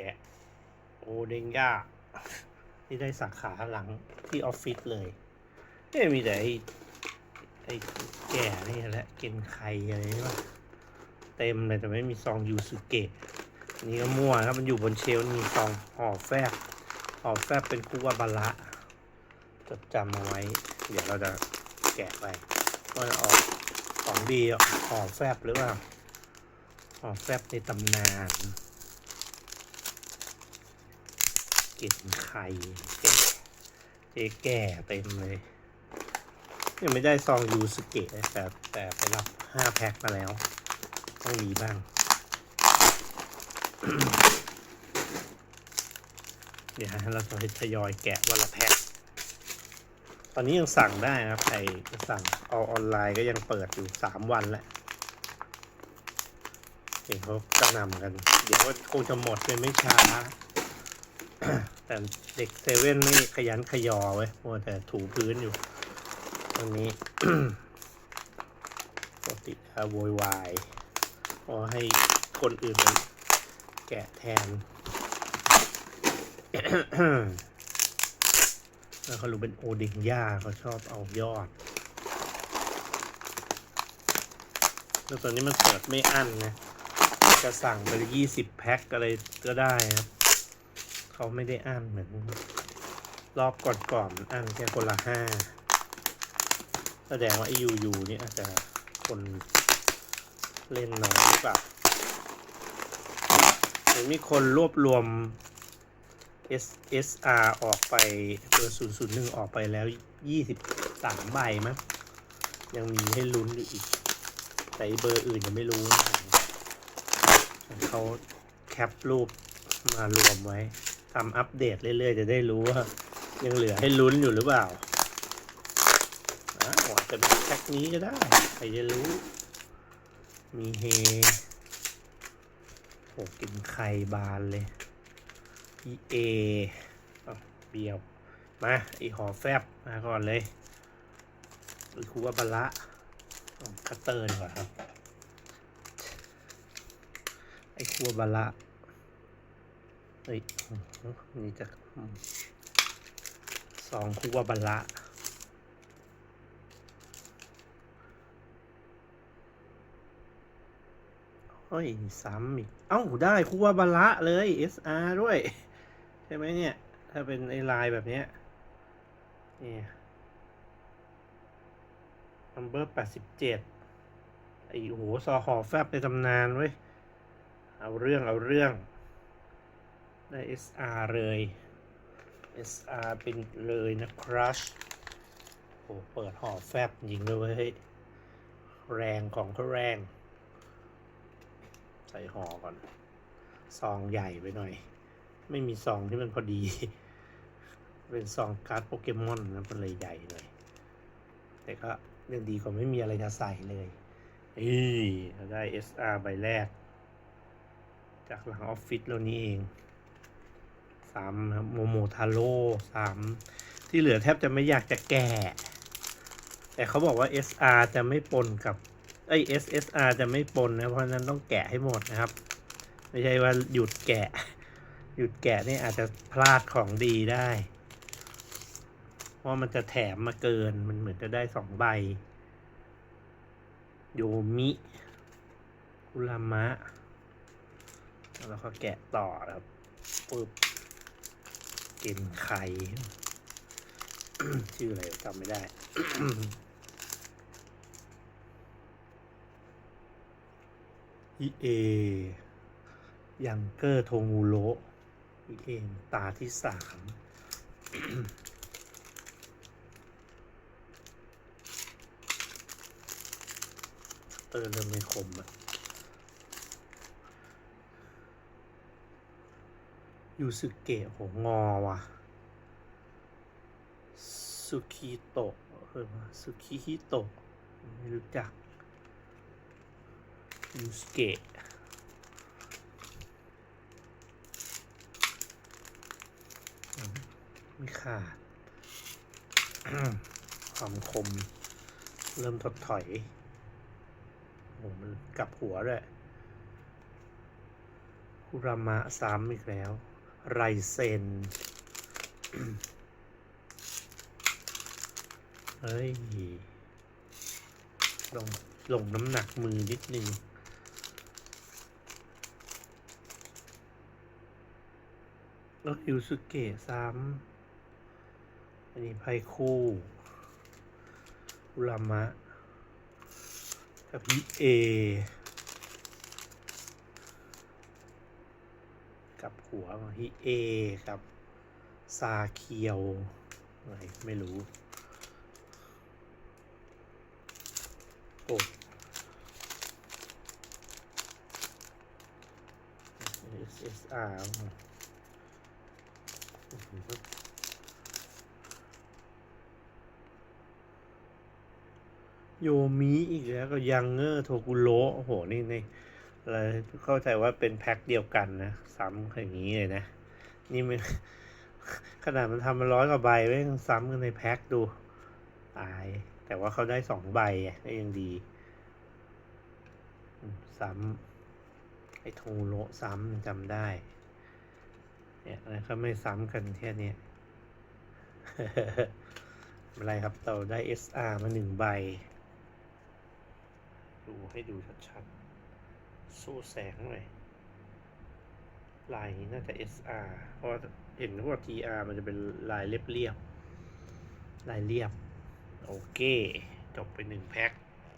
กะ โอเดงยาที่ได้สาขาหลังที่ออฟฟิศเลยไม่มีแต่ไอ้ไอ้แก่นี่แหละกินไข่อะไรนี่ปะเต็มเลยแต่ไม่มีซองยูสุเกะนี่ก็มั่วครับมันอยู่บนเชลมีซองห่อแฟบห่อแฟบเป็นคุวาบาระจดจำเอาไว้ เดี๋ยวเราจะแกะไปว่าจะออกของดีอะห่อแฟบหรือเปล่าห่อแฟบในตำนาน กินไข่แก่เจ๊แก่เต็มเลย ยังไม่ได้ซองยูสเกะแต่แต่ไปรับห้าแพ็คมาแล้ว ต้องมีบ้าง เดี๋ยวเราจะทยอยแกะวันละแพ็คตอนนี้ยังสั่งได้นะครับใครสั่งเอาออนไลน์ก็ยังเปิดอยู่สามวันแหล้วเห็นเขากระนำกัน เดี๋ยวคงจะหมดเลยไม่ช้า แต่เด็กเซเว่นไม่ขยันขยอไว้ยมัวแต่ถูพื้นอยู่ ตรงนี้ปกติจะโวยวายพอให้คนอื่นมันแกะแทนแล้วเขารู้เป็นโอเดิงย่าเขาชอบเอายอด แล้วตอนนี้มันเปิดไม่อั้นนะ จะสั่งไปยี่สิบแพ็คอะไรก็ได้ครับ เขาไม่ได้อั้นเหมือน รอบก่อนๆอั้นแค่คนละห้าแสดงว่าไอ้ยูยูนี่อาจจะคนเล่นน้อยหรือเปล่าหรือมีคนรวบรวม S S R ออกไปเบอร์ศูนย์ศูนย์หนึ่งออกไปแล้วยี่สิบสามใบมั้งยังมีให้ลุ้นอยู่อีก แต่เบอร์อื่นยังไม่รู้นะเขาแคปรูปมารวมไว้ ทำอัปเดตเรื่อยๆ จะได้รู้ว่า ยังเหลือให้ลุ้นอยู่หรือเปล่าอาวอจจะเป็นแพ็คนี้ก็ได้ใครจะรู้ มีเฮโอ้กินไข่บานเลยอีเอเบียว มาอีหอแฟบมาก่อนเลยอีคูว่าบาละคัตเตอร์ดีกว่าครับ ไอคูวาบาละ เฮ้ยนี่จะสองคูวาบาลละเฮ้ยซ้ำอีก เอ้า ได้คูวาบาลละเลย SR ด้วย ใช่ไหมเนี่ย ถ้าเป็นไอลายแบบเนี้ยนี่ number แปดสิบเจ็ดไอ้โหซอหอแฟบในตำนานเว้ย เอาเรื่องเอาเรื่อง ได้ SR เลย SR เป็นเลยนะครัชโหเปิดห่อแฟบยิงเลยเว้ยแรงของเขาแรง ใส่ห่อก่อน ซองใหญ่ไปหน่อย ไม่มีซองที่มันพอดี เป็นซองการ์ดโปเกมอนนะมันเลยใหญ่หน่อยแต่ก็ยังดีกว่าไม่มีอะไรจะใส่เลยอีเราได้ SR ใบแรก จากหลังออฟฟิศเรานี่เอง สามโมโมทาโร่สามที่เหลือแทบจะไม่อยากจะแก่ แต่เขาบอกว่า SR จะไม่ปนกับไอ้ SSR จะไม่ปนนะ เพราะฉะนั้นต้องแกะให้หมดนะครับ ไม่ใช่ว่าหยุดแกะ หยุดแกะนี่อาจจะพลาดของดีได้ เพราะมันจะแถมมาเกิน มันเหมือนจะได้สองใบ โยมิคุรามะ แล้วก็แกะต่อครับปึ๊บ กนไขชื่ออะไรจำไม่ได้ อีเอ ยังเกอร์โทงูโระอีเอตาที่สามเตออเริ่มไม่คมอะ ยูสึเกะโหงอว่ะสุคิโตะเออสุคิฮิโตะไม่รู้จักยูสเกะมไม่ขาดความคม เริ่มถดถอยโอ้โหมันกลับหัวด้วยคุรามะซ้ำอีกแล้ว ไรเซนเฮ้ย ลง ลงน้ำหนักมือนิดนึงแล้วยูสุเกะซ้ำอันนี้ไพ่คู่อุรามะกับฮิเอ กับ หัวของฮิเอกับ ซาเคียวอะไรไม่รู้โอ้ SSR โยมิอีกแล้วก็ยังเงอร์โทกุโรโอ้โห นี่ใน อะไรเข้าใจว่าเป็นแพ็คเดียวกันนะ ซ้ำอย่างนี้เลยนะ นี่มันขนาดมันทำมาร้อยกว่าใบไว้ยังซ้ำกันในแพ็คดู ตาย แต่ว่าเขาได้สองใบอะก็ยังดี ซ้ำไอ้โทโระซ้ำจำได้ เนี่ยอะไรก็ไม่ซ้ำกันแค่นี้ไม่ไรครับเราได้ SR มาหนึ่งใบ ดูให้ดูชัดๆ สู้แสงหน่อยลายนี้น่าจะ SR เพราะเห็นว่า TR มันจะเป็นลายเรียบๆลายเรียบ โอเค จบไปหนึ่งแพ็ค